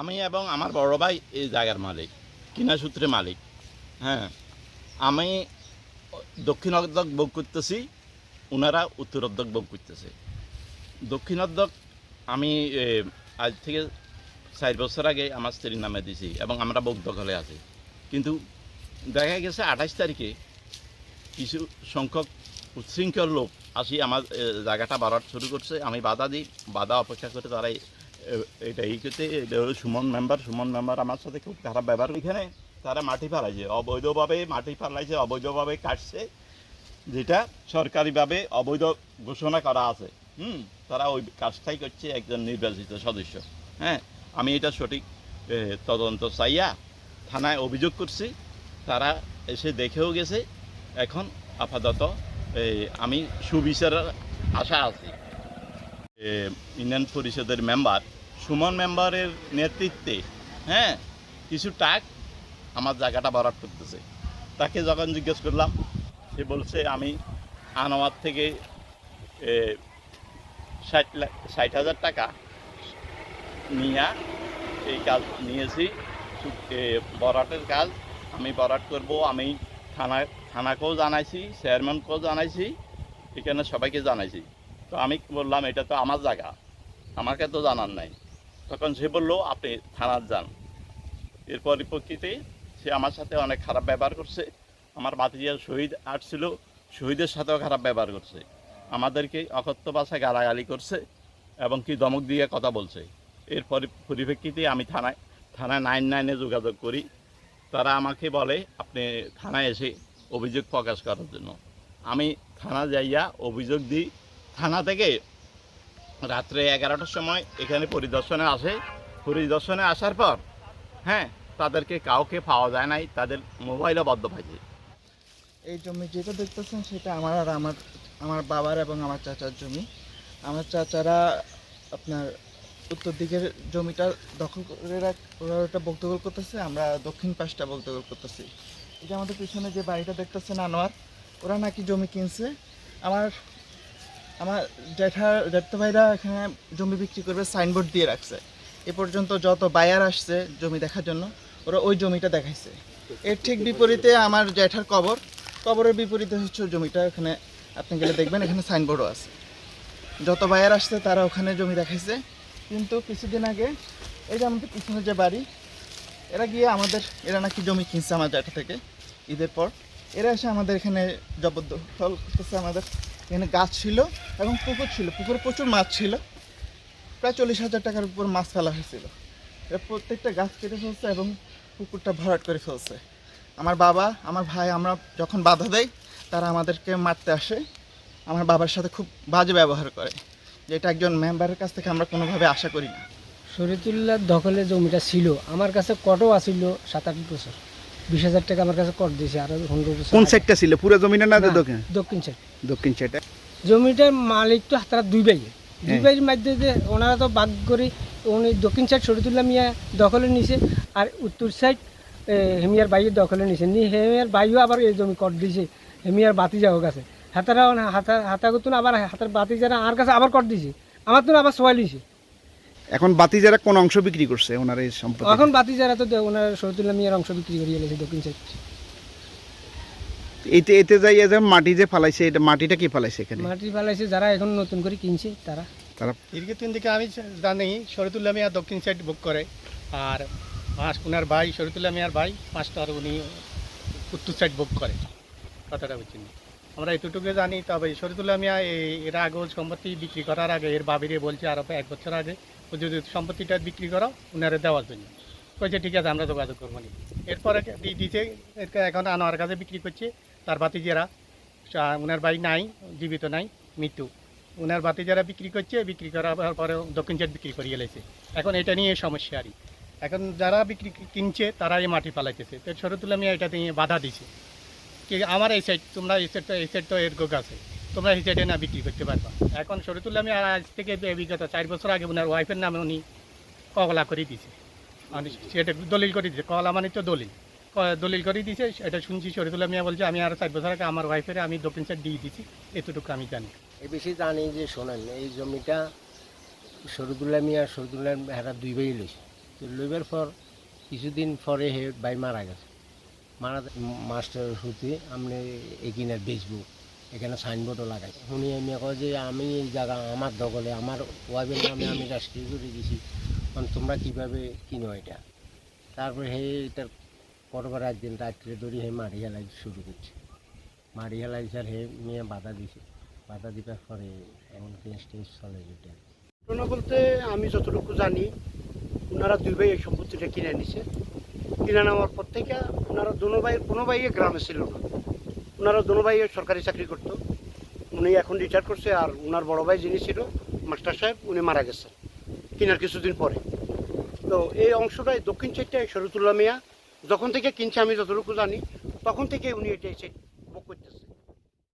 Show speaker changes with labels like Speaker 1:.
Speaker 1: আমি এবং আমার বড় ভাই এই জায়গার মালিক, কিনা সূত্রে মালিক। হ্যাঁ আমি দক্ষিণ অর্ধক ভোগ করতেছি ওনারা উত্তর অর্ধক ভোগ করতেছে। দক্ষিণ অর্ধক আমি আজ থেকে চার বছর আগে আমার স্ত্রীর নামে দিছি এবং আমরা ভোগ দখলে আছি। কিন্তু দেখা গেছে আঠাশ তারিখে কিছু সংখ্যক উচ্ছৃঙ্খল লোক আসি আমার জায়গাটা বাড়ার শুরু করছে। আমি বাধা দিই, বাধা অপেক্ষা করে তারাই এটা এই করতে এটা সুমন মেম্বার। সুমন মেম্বার আমার সাথে খুব খারাপ ব্যবহার এখানে তারা মাটি ফালাইছে। অবৈধভাবে মাটি ফালাইছে, অবৈধভাবে কাটছে, যেটা সরকারিভাবে অবৈধ ঘোষণা করা আছে। হুম? তারা ওই কাজটাই করছে একজন নির্বাচিত সদস্য। হ্যাঁ? আমি এটা সঠিক তদন্ত চাইয়া থানায় অভিযোগ করছি। তারা এসে দেখেও গেছে। এখন আপাতত আমি সুবিচারের আশা আছি। ইউনিয়ন পরিষদের মেম্বার সুমন মেম্বারের নেতৃত্বে হ্যাঁ কিছু টাক আমার জায়গাটা ভরাট করতেছে। তাকে যখন জিজ্ঞেস করলাম, সে বলছে, আমি আনোয়ার থেকে ষাট লাখ ষাট হাজার টাকা নিয়ে এই কাজ নিয়েছি। বরাটের কাজ আমি বরাট করব। আমি থানা, থানাকেও জানাইছি, চেয়ারম্যানকেও জানাইছি, এখানে সবাইকে জানাইছি। তো আমি বললাম, এটা তো আমার জায়গা। আমাকে তো জানার নাই। তখন সে বলল, আপনি থানার যান। এর পরিপ্রেক্ষিতে সে আমার সাথে অনেক খারাপ ব্যবহার করছে। আমার বাতিজার শহীদ আসছিল, শহীদের সাথেও খারাপ ব্যবহার করছে। আমাদেরকে অকথ্য ভাষায় গালাগালি করছে এবং কি দমক দিয়ে কথা বলছে। এর পরিপ্রেক্ষিতে আমি থানায় থানায় নাইন নাইনে যোগাযোগ করি। তারা আমাকে বলে, আপনি থানায় এসে অভিযোগ প্রকাশ করার জন্য। আমি থানা যাইয়া অভিযোগ দিই। থানা থেকে রাত্রে এগারোটার সময় এখানে পরিদর্শনে আসে। পরিদর্শনে আসার পর হ্যাঁ তাদেরকে কাউকে পাওয়া যায় নাই, তাদের মোবাইলও বদ্ধ পাইছে
Speaker 2: এই জমি যেটা দেখতেছেন, সেটা আমার আর আমার আমার বাবার এবং আমার চাচার জমি। আমার চাচারা আপনার উত্তর দিকের জমিটা দখল করে রাখ বক্তব্য করতেছে, আমরা দক্ষিণ পাশটা বক্তব্য করতেছি। যে আমাদের পিছনে যে বাড়িটা দেখতেছেন আনোয়ার, ওরা নাকি জমি কিনছে। আমার আমার জ্যাঠা জ্যাঠা ভাইরা এখানে জমি বিক্রি করবে সাইনবোর্ড দিয়ে রাখছে। এ পর্যন্ত যত বায়ার আসছে জমি দেখার জন্য, ওরা ওই জমিটা দেখাইছে। এর ঠিক বিপরীতে আমার জ্যাঠার কবর। কবরের বিপরীতে হচ্ছে জমিটা এখানে আপনি গেলে দেখবেন এখানে সাইনবোর্ডও আছে। যত বায়ার আসছে তারা ওখানে জমি দেখাইছে। কিন্তু কিছুদিন আগে, এই যে আমাদের পিছনে যে বাড়ি, এরা গিয়ে আমাদের, এরা নাকি জমি কিনছে আমার জ্যাঠা থেকে ঈদের পর। এরা এসে আমাদের এখানে জবরদখল করতেছে আমাদের। এখানে গাছ ছিল এবং পুকুর ছিল। পুকুরে প্রচুর মাছ ছিল। প্রায় চল্লিশ হাজার টাকার উপর মাছ ফেলা হয়েছিল। এরা প্রত্যেকটা গাছ কেটে ফেলছে এবং পুকুরটা ভরাট করে ফেলছে। আমার বাবা আমার ভাই আমরা যখন বাধা দেয় তারা আমাদেরকে মারতে আসে। আমার বাবার সাথে খুব বাজে ব্যবহার করে। যেটা একজন মেম্বারের কাছ থেকে আমরা কোনোভাবে আশা করি না।
Speaker 3: শরীরতুল্লাহ দখলে জমিটা ছিল। আমার কাছে কটও আসিল সাত আট বছর। বিশ হাজার টাকা আমার কাছে কট দিয়েছে আরও পনেরো বছর
Speaker 4: কোন। সাইডটা ছিল? পুরো জমিটা না
Speaker 3: না,
Speaker 4: দক্ষিণ?
Speaker 3: দক্ষিণ সাইড
Speaker 4: দক্ষিণ সাইডে
Speaker 3: জমিটার মালিক তো তারা দুই ভাই। দুই
Speaker 4: হ্যাঁ।
Speaker 3: ভাইয়ের মধ্যে যে ওনারা তো বাগ করে উনি দক্ষিণ সাইড শরীরতুল্লাহ মিয়া দখলে নিছে আর উত্তর সাইড হেমিয়ার বাইয়ের দখলে নিছে। নি হেমিয়ার বাইও আবার এই জমি কট দিছে। হেমিয়ার বাতি যাও কাছে হাতারা হাতা হাতাগুতুন আবার হাতার বাতি যারা আর কাছে আবার কট দিছে। আমার তো আবার সোয়াই লিছে।
Speaker 4: এখন বাতি যারা কোন অংশ বিক্রি করছে ওনার এই সম্পত্তি?
Speaker 3: এখন বাতি যারা তো ওনার শরীরতুল্লাহ মিয়ার অংশ বিক্রি করিয়ে গেছে দক্ষিণ সাইড।
Speaker 4: এতে এতে যাই যে মাটি যে ফালাইছে এটা মাটিটা কি ফালাইছে এখানে?
Speaker 3: মাটি ফেলাইছে যারা এখন নতুন করে কিনছে তারা।
Speaker 4: তারা
Speaker 5: দীর্ঘদিন থেকে আমি জানি শরীতুল্লাহ মিয়া দক্ষিণ সাইড বুক করে। আর পাঁচ ওনার ভাই শরীতুল্লাহ মিয়ার ভাই মাস্টার উনি উত্তর সাইড বুক করে। কথাটা বুঝছেন আমরা এতটুকু জানি তবে শরীতুল্লাহ মিয়া এই- এর আগে সম্পত্তি বিক্রি করার আগে এর বাবিরে বলছে আরও এক বছর আগে ও যদি সম্পত্তিটা বিক্রি করো উনারে দেওয়ার জন্য। কইছে ঠিক আছে আমরা যোগাযোগ করব নি এরপরে দি- দিছে এরকে এখন আনোয়ার কাছে বিক্রি করছে। তার বাতিজেরা সা- উনার ভাই নাই, জীবিত নাই, মৃত্যু। ওনার যারা বিক্রি করছে, বিক্রি করার পরে দক্ষিণ সাইড বিক্রি করিয়ে গেছে এখন এটা নিয়ে সমস্যা আর এখন যারা বিক্রি কিনছে তারা এই মাটি পালাইতেছে। তো শরতুল্লাহ মিয়া এটা নিয়ে বাধা দিছে। কি আমার এই সাইড তোমরা এই সাইড তো এই সাইড তো এর গোক আছে তোমরা এই সাইডে না বিক্রি করতে পারবা। এখন শরতুল্লাহ মিয়া আজ থেকে বিগত চার বছর আগে ওনার ওয়াইফের নামে উনি কগলা করে দিছে। মানে সেটা দলিল করে দিছে। কগলা মানে তো দলিল। দলিল করে দিছে, এটা শুনছি শরীদুল্লাহ মিয়া বলছে, আমি আর চার বছর আগে আমার ওয়াইফের আমি দক্ষিণ সাইড দিয়ে দিছি, এতটুকু আমি জানি।
Speaker 6: এই বেশি জানি যে, শোনেন, এই জমিটা শরীদুল্লাহ মিয়া শরীদুল্লাহ হেরা দুই ভাই লইছে লইবার পর কিছুদিন পরে হে ভাই মারা গেছে। মারা মাস্টার হতে আপনি এখানে বেচবো, এখানে সাইনবোর্ডও লাগাই। শুনি আমি কয় যে, আমি এই জায়গা আমার দখলে, আমার ওয়াইফের নামে আমি রাষ্ট্রীয় করে দিছি। মানে তোমরা কীভাবে কিনো এটা? তারপরে হে এটার পরবার একদিন রাত্রে ধরে হে মারি হেলাই শুরু করছে। মারি হেলাই স্যার হে মেয়ে বাধা দিছে। বাধা দিবার পরে এমন কেস টেস চলে যেটা
Speaker 7: ঘটনা বলতে আমি যতটুকু জানি ওনারা দুই ভাই এই সম্পত্তিটা কিনে নিছে কিনে নেওয়ার পর থেকে ওনারা দোনো ভাই, কোনো ভাই গ্রামে ছিল না। ওনারা দোনো ভাই সরকারি চাকরি করতো। উনি এখন রিটায়ার করছে আর ওনার বড় ভাই যিনি ছিল, মাস্টার সাহেব, উনি মারা গেছেন। কিনার কিছুদিন পরে। তো এই অংশটাই দক্ষিণ সাইডটাই শরীতুল্লাহ মিয়া যখন থেকে কিনছে আমি যতটুকু জানি তখন থেকে উনি এটা